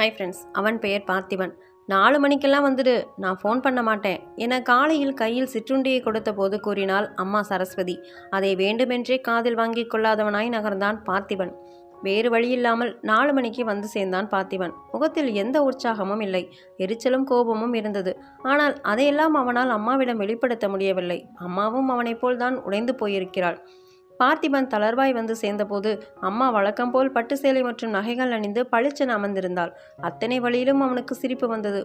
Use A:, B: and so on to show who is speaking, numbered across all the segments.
A: Hi friends அவன் பெயர் பார்த்திபன். நாலு மணிக்கெல்லாம் வந்துடு. நான் ஃபோன் பண்ண மாட்டேன். என காலையில் கையில் சிற்றுண்டியை கொடுத்த போது கூறினாள் அம்மா சரஸ்வதி. அதை வேண்டுமென்றே காதில் வாங்கிக் கொள்ளாதவனாய் நகர்ந்தான் பார்த்திபன். வேறு வழியில்லாமல் நாலு மணிக்கு வந்து சேர்ந்தான் பார்த்திபன். முகத்தில் எந்த உற்சாகமும் இல்லை. எரிச்சலும் கோபமும் இருந்தது. ஆனால் அதையெல்லாம் அவனால் அம்மாவிடம் வெளிப்படுத்த முடியவில்லை. அம்மாவும் அவனைப் போல்தான் உடைந்து போயிருக்கிறாள். பார்த்திபன் தளர்வாய் வந்து சேர்ந்தபோது அம்மா வழக்கம் போல் பட்டு சேலை மற்றும் நகைகள் அணிந்து பளிச்சென அமர்ந்திருந்தாள். அத்தனை வழியிலும் அவனுக்கு சிரிப்பு வந்தது.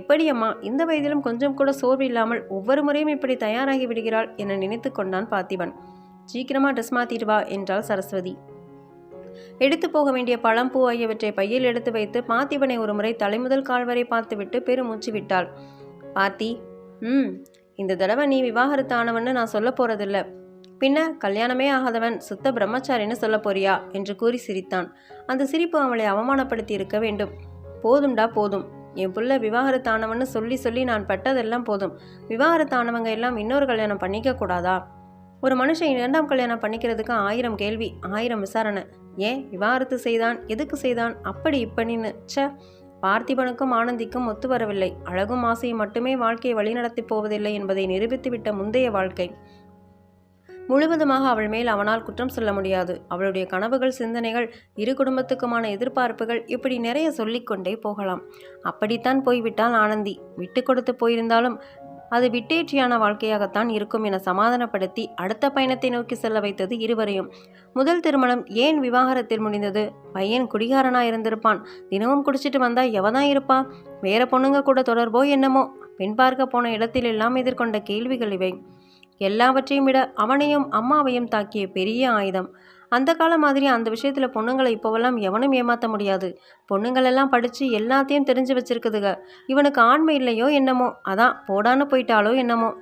A: எப்படி அம்மா? இந்த வயதிலும் கொஞ்சம் கூட சோர்வு இல்லாமல் ஒவ்வொரு முறையும் இப்படி தயாராகி விடுகிறாள் என நினைத்து கொண்டான் பார்த்திபன். சீக்கிரமா ட்ரெஸ் மாத்திட்டு வா என்றாள் சரஸ்வதி. எடுத்து போக வேண்டிய பழம் பூ ஆகியவற்றை பையில் எடுத்து வைத்து பார்த்திபனை ஒரு முறை தலைமுதல் கால்வரை பார்த்துவிட்டு பெருமூச்சு விட்டாள். பார்த்தி ம் இந்த தடவை நீ விவாகரத்து ஆனவன்னு நான் சொல்ல போறதில்லை. பின்ன கல்யாணமே ஆகாதவன் சுத்த பிரம்மச்சாரின்னு சொல்ல போறியா என்று கூறி சிரித்தான். அந்த சிரிப்பு அவளை அவமானப்படுத்தி இருக்க வேண்டும். போதும்டா போதும். என் புள்ள விவாகரத்தானவன்னு சொல்லி சொல்லி நான் பட்டதெல்லாம் போதும். விவாகரத்தானவங்க எல்லாம் இன்னொரு கல்யாணம் பண்ணிக்க கூடாதா? ஒரு மனுஷன் இரண்டாம் கல்யாணம் பண்ணிக்கிறதுக்கு ஆயிரம் கேள்வி ஆயிரம் விசாரணை. ஏன் விவாகரத்து செய்தான்? எதுக்கு செய்தான்? அப்படி இப்படின்னு. ச பார்த்திபனுக்கும் ஆனந்திக்கும் ஒத்து வரவில்லை. அழகும் ஆசையும் மட்டுமே வாழ்க்கையை வழிநடத்தி போவதில்லை என்பதை நிரூபித்துவிட்ட முந்தைய வாழ்க்கை. முழுவதுமாக அவள் மேல் அவனால் குற்றம் சொல்ல முடியாது. அவளுடைய கனவுகள் சிந்தனைகள் இரு குடும்பத்துக்குமான எதிர்பார்ப்புகள் இப்படி நிறைய சொல்லிக்கொண்டே போகலாம். அப்படித்தான் போய்விட்டால் ஆனந்தி. விட்டு கொடுத்து போயிருந்தாலும் அது விட்டேற்றியான வாழ்க்கையாகத்தான் இருக்கும் என சமாதானப்படுத்தி அடுத்த பயணத்தை நோக்கி செல்ல வைத்தது இருவரையும். முதல் திருமணம் ஏன் விவாகரத்தில் முடிந்தது? பையன் குடிகாரனா இருந்திருப்பான். தினமும் குடிச்சிட்டு வந்தா எவதான் இருப்பா? வேற பொண்ணுங்க கூட தொடர்போ என்னமோ? பெண் பார்க்க போன இடத்திலெல்லாம் எதிர்கொண்ட கேள்விகள் இவை. எல்லாவற்றையும் விட அவனையும் அம்மாவையும் தாக்கிய பெரிய ஆயுதம். அந்த காலம் மாதிரி அந்த விஷயத்தில் பொண்ணுங்களை இப்போவெல்லாம் எவனும் ஏமாற்ற முடியாது. பொண்ணுங்களெல்லாம் படித்து எல்லாத்தையும் தெரிஞ்சு வச்சிருக்குதுக. இவனுக்கு ஆண்மை இல்லையோ என்னமோ? அதான் போடான்னு போயிட்டாலோ என்னமோ?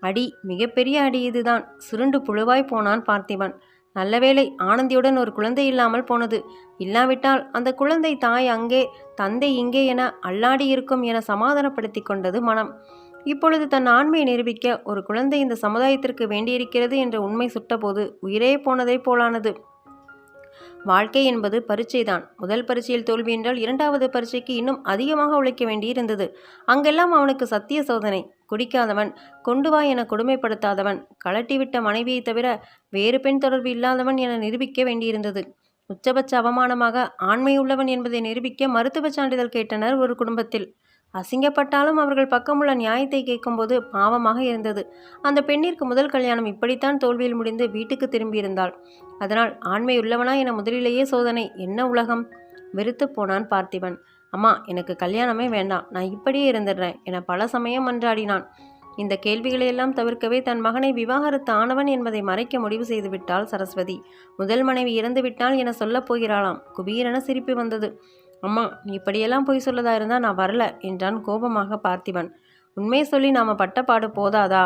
A: அடி மிகப்பெரிய அடி இதுதான். சுருண்டு புழுவாய் போனான் பார்த்திபன். நல்ல வேளை ஆனந்தியுடன் ஒரு குழந்தை இல்லாமல் போனது. இல்லாவிட்டால் அந்த குழந்தை தாய் அங்கே தந்தை இங்கே என அல்லாடி இருக்கும் என சமாதானப்படுத்தி கொண்டது மனம். இப்பொழுது தன் ஆண்மையை நிரூபிக்க ஒரு குழந்தை இந்த சமுதாயத்திற்கு வேண்டியிருக்கிறது என்ற உண்மை சுட்டபோது உயிரே போனதை போலானது. வாழ்க்கை என்பது பரீட்சைதான். முதல் பரீட்சையில் தோல்வி என்றால் இரண்டாவது பரீட்சைக்கு இன்னும் அதிகமாக உழைக்க வேண்டியிருந்தது. அங்கெல்லாம் அவனுக்கு சத்திய சோதனை. குடிக்காதவன் கொண்டு வா என கொடுமைப்படுத்தாதவன் கலட்டிவிட்ட மனைவியை தவிர வேறு பெண் தொடர்பு இல்லாதவன் என நிரூபிக்க வேண்டியிருந்தது. உச்சபட்ச அவமானமாக ஆண்மையுள்ளவன் என்பதை நிரூபிக்க மருத்துவ சான்றிதழ் கேட்டனர் ஒரு குடும்பத்தில். அசிங்கப்பட்டாலும் அவர்கள் பக்கமுள்ள நியாயத்தை கேட்கும்போது பாவமாக இருந்தது. அந்த பெண்ணிற்கு முதல் கல்யாணம் இப்படித்தான் தோல்வியில் முடிந்து வீட்டுக்கு திரும்பியிருந்தாள். அதனால் ஆண்மையுள்ளவனா என முதலிலேயே சோதனை என்ன உலகம்? வெறுத்து போனான் பார்த்திபன். அம்மா எனக்கு கல்யாணமே வேண்டாம் நான் இப்படியே இருந்துடுறேன் என பல சமயம் மன்றாடினான். இந்த கேள்விகளையெல்லாம் தவிர்க்கவே தன் மகனை விவாகரத்து ஆனவன் என்பதை மறைக்க முடிவு செய்து விட்டாள் சரஸ்வதி. முதல் மனைவி இறந்துவிட்டாள் என சொல்லப் போகிறாளாம். குபீரென சிரிப்பு வந்தது. அம்மா நீ இப்படியெல்லாம் பொய் சொல்லதா இருந்தால் நான் வரல என்றான் கோபமாக பார்த்திபன். உண்மையை சொல்லி நாம பட்டப்பாடு போதாதா?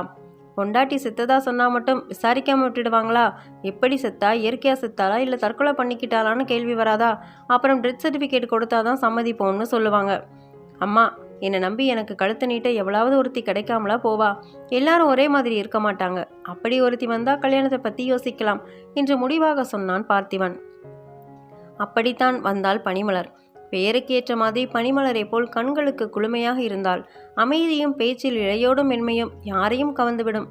A: பொண்டாட்டி செத்ததா சொன்னா மட்டும் விசாரிக்காம விட்டுடுவாங்களா? எப்படி செத்தா? இயற்கையா செத்தாளா? இல்லை தற்கொலை பண்ணிக்கிட்டாளான்னு கேள்வி வராதா? அப்புறம் டெத் சர்டிஃபிகேட் கொடுத்தாதான் சம்மதிப்போம்னு சொல்லுவாங்க. அம்மா என்னை நம்பி எனக்கு கழுத்து நீட்ட எவ்வளவு ஒருத்தி கிடைக்காமலா போவா? எல்லாரும் ஒரே மாதிரி இருக்க மாட்டாங்க. அப்படி ஒருத்தி வந்தா கல்யாணத்தை பத்தி யோசிக்கலாம் என்று முடிவாக சொன்னான் பார்த்திவன் அப்படித்தான் வந்தாள் பனிமலர். பெயருக்கு ஏற்ற மாதிரி பனிமலரை போல் கண்களுக்கு குளுமையாக இருந்தாள். அமைதியும் பேச்சில் இழையோடும் மென்மையும் யாரையும் கவர்ந்துவிடும்.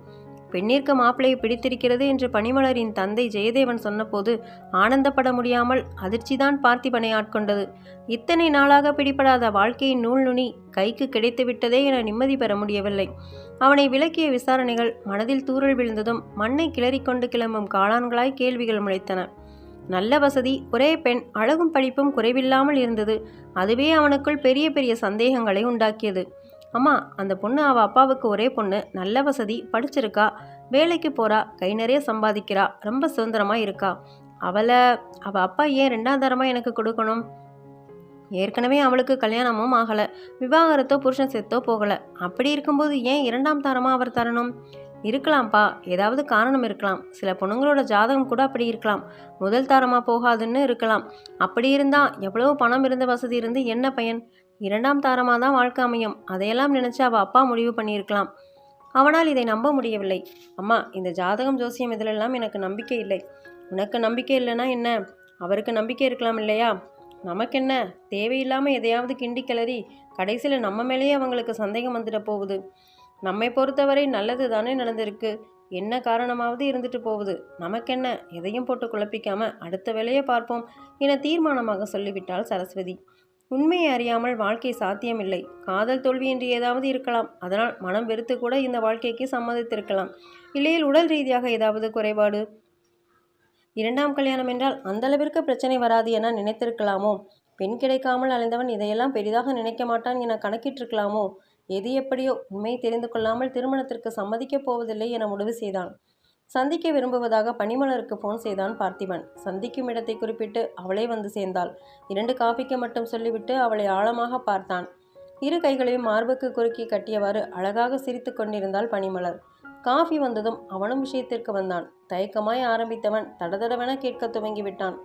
A: பெண்ணிற்கு மாப்பிளையை பிடித்திருக்கிறது என்று பனிமலரின் தந்தை ஜெயதேவன் சொன்னபோது ஆனந்தப்பட முடியாமல் அதிர்ச்சிதான் பார்த்திபனை ஆட்கொண்டது. இத்தனை நாளாக பிடிபடாத வாழ்க்கையின் நூல் நுனி கைக்கு கிடைத்துவிட்டதே என நிம்மதி பெற முடியவில்லை. அவனை விளக்கிய விசாரணைகள் மனதில் தூறல் விழுந்ததும் மண்ணை கிளறிக்கொண்டு கிளம்பும் காளான்களாய் கேள்விகள் முளைத்தன. நல்ல வசதி ஒரே பெண் அழகும் படிப்பும் குறைவில்லாமல் இருந்தது. அதுவே அவனுக்குள் பெரிய பெரிய சந்தேகங்களை உண்டாக்கியது. அம்மா அந்த பொண்ணு அவள் அப்பாவுக்கு ஒரே பொண்ணு நல்ல வசதி படிச்சிருக்கா வேலைக்கு போறா கை நிறைய சம்பாதிக்கிறா ரொம்ப சுதந்திரமா இருக்கா. அவளை அவள் அப்பா ஏன் ரெண்டாம் தரமாக எனக்கு கொடுக்கணும்? ஏற்கனவே அவளுக்கு கல்யாணமும் ஆகலை விவாகரத்தோ புருஷன் செத்தோ போகலை. அப்படி இருக்கும்போது ஏன் இரண்டாம் தரமாக அவர் தரணும்? இருக்கலாம்ப்பா. ஏதாவது காரணம் இருக்கலாம். சில பொண்ணுங்களோட ஜாதகம் கூட அப்படி இருக்கலாம். முதல் தரமாக போகாதுன்னு இருக்கலாம். அப்படி இருந்தால் எவ்வளவு பணம் இருந்த வசதி இருந்து என்ன பயன்? இரண்டாம் தாரமாக தான் வாழ்க்கை அமையும். அதையெல்லாம் நினச்சி அவள் அப்பா முடிவு பண்ணியிருக்கலாம். அவனால் இதை நம்ப முடியவில்லை. அம்மா இந்த ஜாதகம் ஜோசியம் இதிலெல்லாம் எனக்கு நம்பிக்கை இல்லை. உனக்கு நம்பிக்கை இல்லைன்னா என்ன? அவருக்கு நம்பிக்கை இருக்கலாம் இல்லையா? நமக்கென்ன? தேவையில்லாமல் எதையாவது கிண்டி கிளறி கடைசியில் நம்ம மேலேயே அவங்களுக்கு சந்தேகம் வந்துட போகுது. நம்மை பொறுத்தவரை நல்லது தானே நடந்திருக்கு. என்ன காரணமாவது இருந்துட்டு போகுது. நமக்கென்ன? எதையும் போட்டு குழப்பிக்காம அடுத்த வேலையை பார்ப்போம் என தீர்மானமாக சொல்லிவிட்டாள் சரஸ்வதி. உண்மையை அறியாமல் வாழ்க்கை சாத்தியமில்லை. காதல் தோல்வி என்று ஏதாவது இருக்கலாம். அதனால் மனம் வெறுத்து கூட இந்த வாழ்க்கைக்கு சம்மதித்திருக்கலாம். இல்லையில் உடல் ரீதியாக ஏதாவது குறைபாடு? இரண்டாம் கல்யாணம் என்றால் அந்த அளவிற்கு பிரச்சனை வராது என நினைத்திருக்கலாமோ? பெண் கிடைக்காமல் அலைந்தவன் இதையெல்லாம் பெரிதாக நினைக்க மாட்டான் என கணக்கிட்டிருக்கலாமோ? எது எப்படியோ உண்மை தெரிந்து கொள்ளாமல் திருமணத்திற்கு சம்மதிக்கப் போவதில்லை என முடிவு செய்தான். சந்திக்க விரும்புவதாக பனிமலருக்கு ஃபோன் செய்தான் பார்த்திபன். சந்திக்கும் இடத்தை குறிப்பிட்டு அவளே வந்து சேர்ந்தாள். இரண்டு காபிக்கு மட்டும் சொல்லிவிட்டு அவளை ஆழமாக பார்த்தான். இரு கைகளையும் மார்புக்கு குறுக்கி கட்டியவாறு அழகாக சிரித்து கொண்டிருந்தாள் பனிமலர். காஃபி வந்ததும் அவனும் விஷயத்திற்கு வந்தான். தயக்கமாய் ஆரம்பித்தவன் தடதடவென கேட்க துவங்கிவிட்டான்.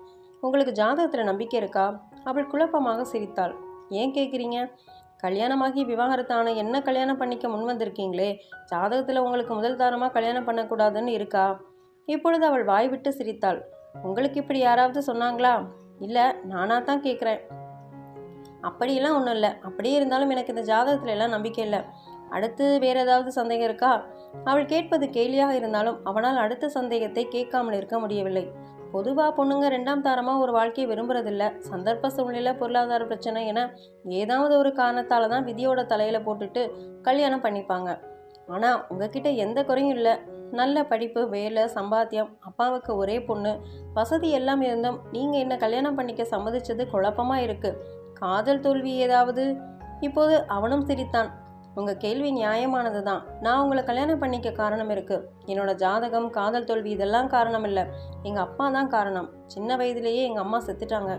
A: உங்களுக்கு ஜாதகத்தில் நம்பிக்கை இருக்கா? அவள் குழப்பமாக சிரித்தாள். ஏன் கேட்குறீங்க? கல்யாணமாகி விவாகரத்தான என்ன கல்யாணம் பண்ணிக்க முன் வந்திருக்கீங்களே ஜாதகத்தில் உங்களுக்கு முதல் தாரமாக கல்யாணம் பண்ணக்கூடாதுன்னு இருக்கா? இப்பொழுது அவள் வாய் விட்டு சிரித்தாள். உங்களுக்கு இப்படி யாராவது சொன்னாங்களா? இல்லை நானாக தான் கேட்குறேன் அப்படியெல்லாம் ஒன்றும் இல்லை. அப்படியே இருந்தாலும் எனக்கு இந்த ஜாதகத்துல எல்லாம் நம்பிக்கை இல்லை. அடுத்து வேற ஏதாவது சந்தேகம் இருக்கா? அவள் கேட்பது கேலியாக இருந்தாலும் அவனால் அடுத்த சந்தேகத்தை கேட்காமல் இருக்க முடியவில்லை. பொதுவாக பொண்ணுங்க ரெண்டாம் தாரமாக ஒரு வாழ்க்கையை விரும்புறதில்ல. சந்தர்ப்ப சூழ்நிலை பொருளாதார பிரச்சனை என ஏதாவது ஒரு காரணத்தால் தான் விதியோட தலையில் போட்டுட்டு கல்யாணம் பண்ணிப்பாங்க. ஆனால் உங்ககிட்ட எந்த குறையும் இல்லை. நல்ல படிப்பு வேலை சம்பாத்தியம் அப்பாவுக்கு ஒரே பொண்ணு வசதி எல்லாம் இருந்தும் நீங்கள் என்ன கல்யாணம் பண்ணிக்க சம்மதிச்சது குழப்பமாக இருக்குது காதல் தோல்வி ஏதாவது? இப்போது அவனும் சிரித்தான். உங்கள் கேள்வி நியாயமானது தான். நான் உங்களை கல்யாணம் பண்ணிக்க காரணம் இருக்குது என்னோட ஜாதகம் காதல் தோல்வி இதெல்லாம் காரணம் இல்லை. எங்கள் அப்பா தான் காரணம். சின்ன வயதிலேயே எங்கள் அம்மா செத்துட்டாங்க.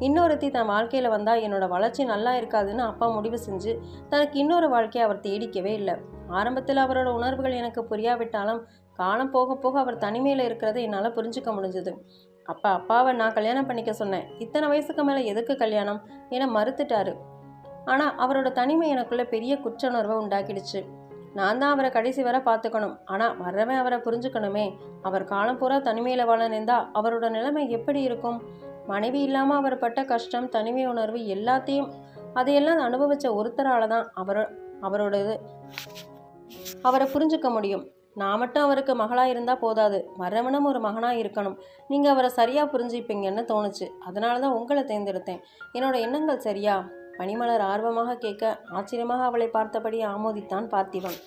A: இன்னொருத்தி தன் வாழ்க்கையில் வந்தால் என்னோட வளர்ச்சி நல்லா இருக்காதுன்னு அப்பா முடிவு செஞ்சு தனக்கு இன்னொரு வாழ்க்கையை அவர் தேடிக்கவே இல்லை. ஆரம்பத்தில் அவரோட உணர்வுகள் எனக்கு புரியாவிட்டாலும் காலம் போக போக அவர் தனிமையில் இருக்கிறத என்னால் புரிஞ்சுக்க முடிஞ்சது. அப்பா அப்பாவை நான் கல்யாணம் பண்ணிக்க சொன்னேன். இத்தனை வயசுக்கு மேலே எதுக்கு கல்யாணம்? என மறுத்துட்டாரு. ஆனால் அவரோட தனிமை எனக்குள்ள பெரிய குற்றணர்வை உண்டாக்கிடுச்சு. நான் தான் அவரை கடைசி வரை பார்த்துக்கணும். ஆனால் வர்றவன் அவரை புரிஞ்சுக்கணுமே. அவர் காலம் பூரா தனிமையில் வாழ அவரோட நிலைமை எப்படி இருக்கும்? மனைவி இல்லாமல் அவர் பட்ட கஷ்டம் தனிமை உணர்வு எல்லாத்தையும் அதையெல்லாம் அனுபவித்த ஒருத்தரால் தான் அவர் அவரோட இது அவரை புரிஞ்சுக்க முடியும். நான் மட்டும் அவருக்கு மகளாக இருந்தால் போதாது. மறவனும் ஒரு மகனாக இருக்கணும். நீங்கள் அவரை சரியாக புரிஞ்சுப்பீங்கன்னு தோணுச்சு. அதனால தான் உங்களை தேர்ந்தெடுத்தேன். என்னோட எண்ணங்கள் சரியா? மணிமலர் ஆர்வமாக கேட்க ஆச்சரியமாக அவளை பார்த்தபடி ஆமோதித்தான் பார்த்திபன்.